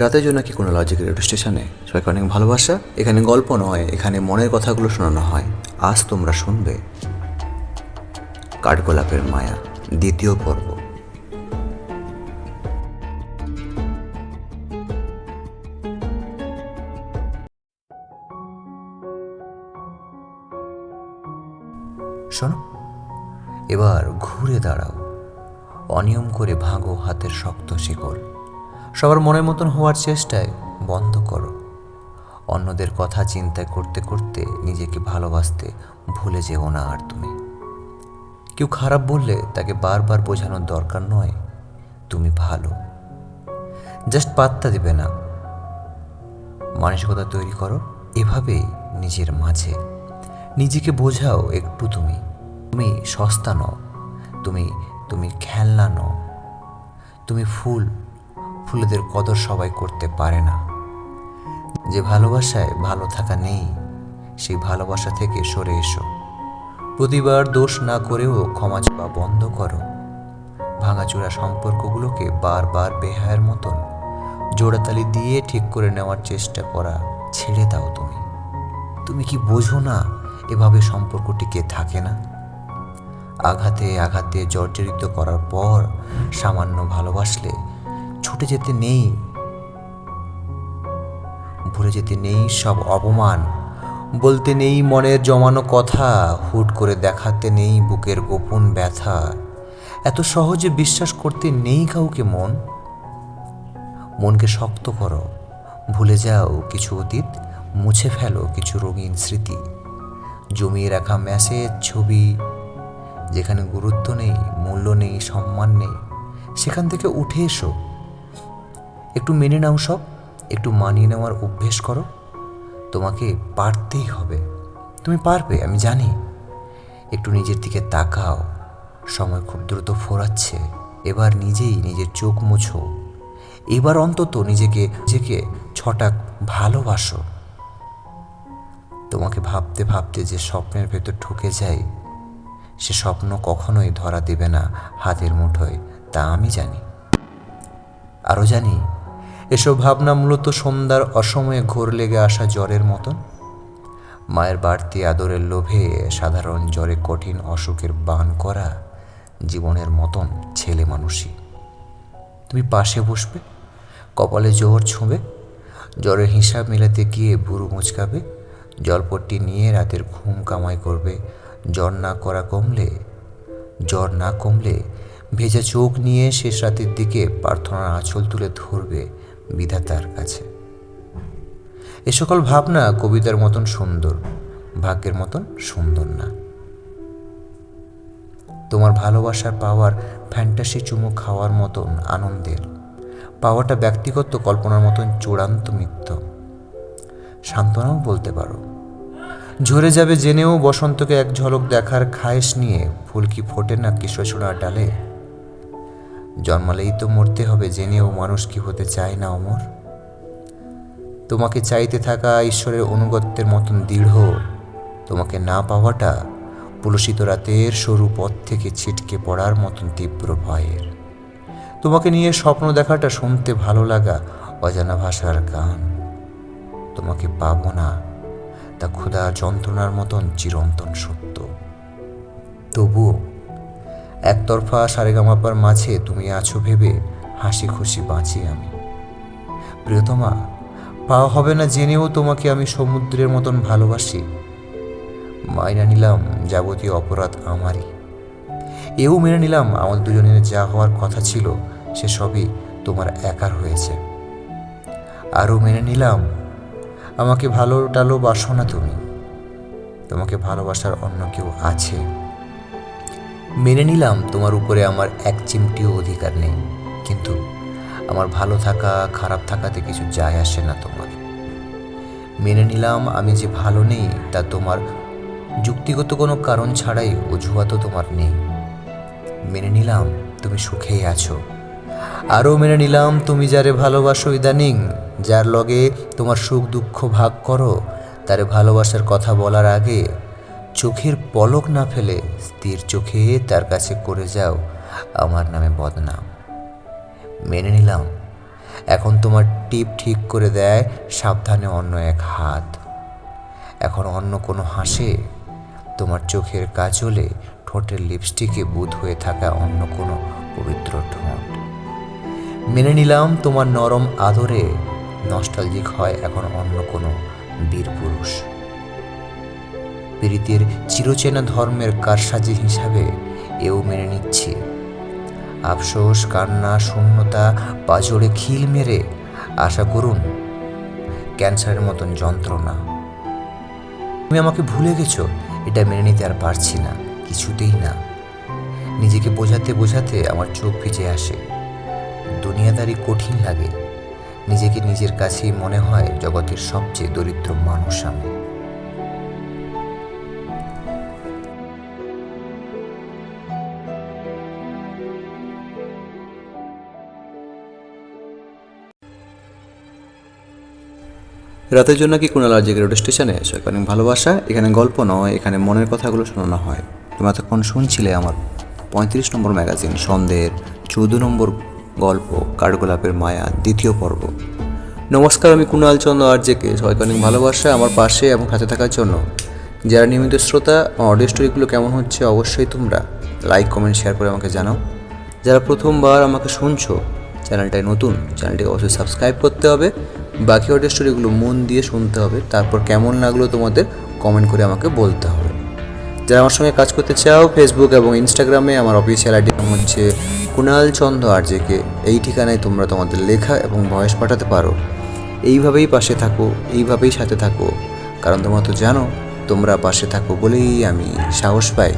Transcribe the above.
রাতের জন্য কি কোনো লজিক রেডিও স্টেশনে সবাইকে অনেক ভালোবাসা। এখানে গল্প নয়, এখানে মনের কথাগুলো শোনানো হয়। আজ তোমরা শুনবে কাঠগোলাপের মায়া, দ্বিতীয় পর্ব। শোনো, এবার ঘুরে দাঁড়াও। অনিয়ম করে ভাঙো হাতের শক্ত শিকল সবার মনের মতন হওয়ার চেষ্টায় বন্ধ করো। অন্যদের কথা চিন্তা করতে করতে নিজেকে ভালোবাসতে ভুলে যেও না আর তুমি। কেউ খারাপ বললে তাকে বারবার বোঝানোর দরকার নয়, তুমি ভালো। জাস্ট পাত্তা দিবে না। মানসিকতা তৈরি করো, এভাবেই নিজের মাঝে। নিজেকে বোঝাও একটু তুমি। তুমি সস্তা নও। তুমি তুমি খেলনা নও। তুমি ফুল ফুলেদের কদর সবাই করতে পারে না। যে ভালোবাসায় ভালো থাকা নেই, সেই ভালোবাসা থেকে সরে এসো। প্রতিবার দোষ না করেও ক্ষমা চাওয়া বন্ধ করো। ভাঙাচোরা সম্পর্কগুলোকে বারবার বেহায়ের মতন জোড়াতালি দিয়ে ঠিক করে নেওয়ার চেষ্টা করা ছেড়ে দাও তুমি। তুমি কি বোঝো না এভাবে সম্পর্ক টিকে থাকে না? আঘাতে আঘাতে জর্জরিত করার পর সামান্য ভালোবাসলে ছুটে যেতে নেই। ভুলে যেতে নেই সব অপমান। বলতে নেই মনের জমানো কথা। হুট করে দেখাতে নেই বুকের গোপন ব্যথা। এত সহজে বিশ্বাস করতে নেই কাউকে মন। মনকে শক্ত করো। ভুলে যাও কিছু অতীত। মুছে ফেলো কিছু রঙিন স্মৃতি। জমিয়ে রাখা মেসেজ ছবি। যেখানে গুরুত্ব নেই, মূল্য নেই, সম্মান নেই, সেখান থেকে উঠে এসো। একটু মেনে নাও সব, একটু মানিয়ে নেওয়ার অভ্যেস করো। তোমাকে পারতেই হবে। তুমি পারবে, আমি জানি। একটু নিজের দিকে তাকাও, সময় খুব দ্রুত ফোরাচ্ছে। এবার নিজেই নিজের চোখ মুছো। এবার অন্তত নিজেকে নিজেকে ছটাক ভালোবাসো। তোমাকে ভাবতে ভাবতে যে স্বপ্নের ভেতর ঢুকে যায় সে স্বপ্ন কখনোই ধরা দেবে না হাতের মুঠোয়, তা আমি জানি। আরও জানি এসব ভাবনা মূলত সন্ধ্যার অসময়ে ঘোর লেগে আসা জ্বরের মতন। মায়ের বাড়তি আদরের লোভে সাধারণ জ্বরে কঠিন অসুখের বান করা জীবনের মতন ছেলে মানুষই। তুমি পাশে বসবে, কপালে জোর ছোঁবে, জ্বরের হিসাব মেলাতে গিয়ে বুড়ো মুচকাবে, জলপট্টি নিয়ে রাতের ঘুম কামাই করবে, জ্বর না করা কমলে, জ্বর না কমলে ভেজা চোখ নিয়ে শেষ রাতের দিকে প্রার্থনার আঁচল তুলে ধরবে বিধাতার কাছে। এ সকল ভাবনা কবিতার মতন সুন্দর, ভাগ্যের মতন সুন্দর না। তোমার ভালোবাসার পাওয়ার ফ্যান্টাসি চুমু খাওয়ার মতন আনন্দের, পাওয়াটা ব্যক্তিগত কল্পনার মতন চূড়ান্ত মিথ্য সান্ত্বনাও বলতে পারো। ঝরে যাবে জেনেও বসন্তকে এক ঝলক দেখার খায়েশ নিয়ে ফুল কি ফোটে না কৃষ্ণচূড়া ডালে। জন্মালেই তো মরতে হবে, জেনেও মানুষ কি হতে চায় না অমর? তোমাকে চাইতে থাকা ঈশ্বরের অনুগত্যের মতন দৃঢ়। তোমাকে না পাওয়াটা পুলসিত রাতের সরু পথ থেকে ছিটকে পড়ার মতন তীব্র ভয়ের। তোমাকে নিয়ে স্বপ্ন দেখাটা শুনতে ভালো লাগা অজানা ভাষার গান। তোমাকে পাব না তা ক্ষুধা যন্ত্রণার মতন চিরন্তন সত্য। তবুও একতরফা সারেগামাপার মাঝে তুমি আছো ভেবে হাসি খুশি বাঁচি আমি। প্রিয়তমা পাওয়া হবে না জেনেও তোমাকে আমি সমুদ্রের মতন ভালোবাসি। মাইনা নিলাম যাবতীয় অপরাধ আমারই। এও মেনে নিলাম আমাদের দুজনের যা হওয়ার কথা ছিল, সে সবই তোমার একার হয়েছে। আরও মেনে নিলাম, আমাকে ভালো টালো বাসো না তুমি। তোমাকে ভালোবাসার অন্য কেউ আছে। মেনে নিলাম তোমার উপরে আমার এক চিমটিও অধিকার নেই। কিন্তু আমার ভালো থাকা, খারাপ থাকাতে কিছু যায় আসে না তোমার। মেনে নিলাম আমি যে ভালো নেই, তা তোমার যুক্তিগত কোনো কারণ ছাড়াই অজুহাতও তোমার নেই। মেনে নিলাম তুমি সুখেই আছো। আরও মেনে নিলাম তুমি যারে ভালোবাসো ইদানিং, যার লগে তোমার সুখ দুঃখ ভাগ করো, তারে ভালোবাসার কথা বলার আগে চোখের পলক না ফেলে স্থির চোখে তার কাছে করে যাও আমার নামে বদনাম। মেনে নিলাম। এখন তোমার টিপ ঠিক করে দেয় সাবধানে অন্য এক হাত। এখন অন্য কোনো হাসে? তোমার চোখের কাজলে ঠোঁটের লিপস্টিকে বুধ হয়ে থাকা অন্য কোনো পবিত্র ঠোঁট। মেনে নিলাম তোমার নরম আদরে নস্টালজিক হয় এখন অন্য কোনো বীর পুরুষ। পীড়িতের চিরচেনা ধর্মের কারসাজি হিসাবে এও মেনে নিচ্ছি। আফসোস, কান্না, শূন্যতা পাজরে খিল মেরে আশা করুন, ক্যান্সারের মতন যন্ত্রণা। তুমি আমাকে ভুলে গেছো, এটা মেনে নিতে আর পারছি না, কিছুতেই না। নিজেকে বোঝাতে বোঝাতে আমার চোখ ভিজে আসে। দুনিয়াদারি কঠিন লাগে। নিজেকে নিজের কাছেই মনে হয় জগতের সবচেয়ে দরিদ্র মানুষ আমি। রাতের জন্য কি কুণাল আজকে রেডিও স্টেশনে অনেক ভালোবাসা, এখানে গল্প নয়, এখানে মনের কথাগুলো শোনানো হয়। তুমি এতক্ষণ শুনছিলে আমার পঁয়ত্রিশ নম্বর ম্যাগাজিন, সন্দেহের চৌদ্দ নম্বর গল্প, কাঠগোলাপের মায়া, দ্বিতীয় পর্ব। নমস্কার, আমি কুণাল চন্দ্র আর্যকে অনেক ভালোবাসা আমার পাশে এবং সাথে থাকার জন্য। যারা নিয়মিত শ্রোতা আমার অডিও স্টোরিগুলো কেমন হচ্ছে অবশ্যই তোমরা লাইক কমেন্ট শেয়ার করে আমাকে জানাও। যারা প্রথমবার আমাকে শুনছো চ্যানেলটায় নতুন, চ্যানেলটিকে অবশ্যই সাবস্ক্রাইব করতে হবে। বাকি অডিও স্টোরিগুলো মন দিয়ে শুনতে হবে। তারপর কেমন লাগল তোমাদের কমেন্ট করে আমাকে বলতে হবে। যারা আমার সঙ্গে কাজ করতে চাও ফেসবুক এবং ইনস্টাগ্রামে আমার অফিসিয়াল আইডি নাম হচ্ছে কুণাল চন্দ্র আরজেকে এই ঠিকানায় তোমরা তোমাদের লেখা এবং ভয়েস পাঠাতে পারো। এইভাবেই পাশে থাকো, এইভাবেই সাথে থাকো। কারণ তোমরা তো জানো, তোমরা পাশে থাকো বলেই আমি সাহস পাই।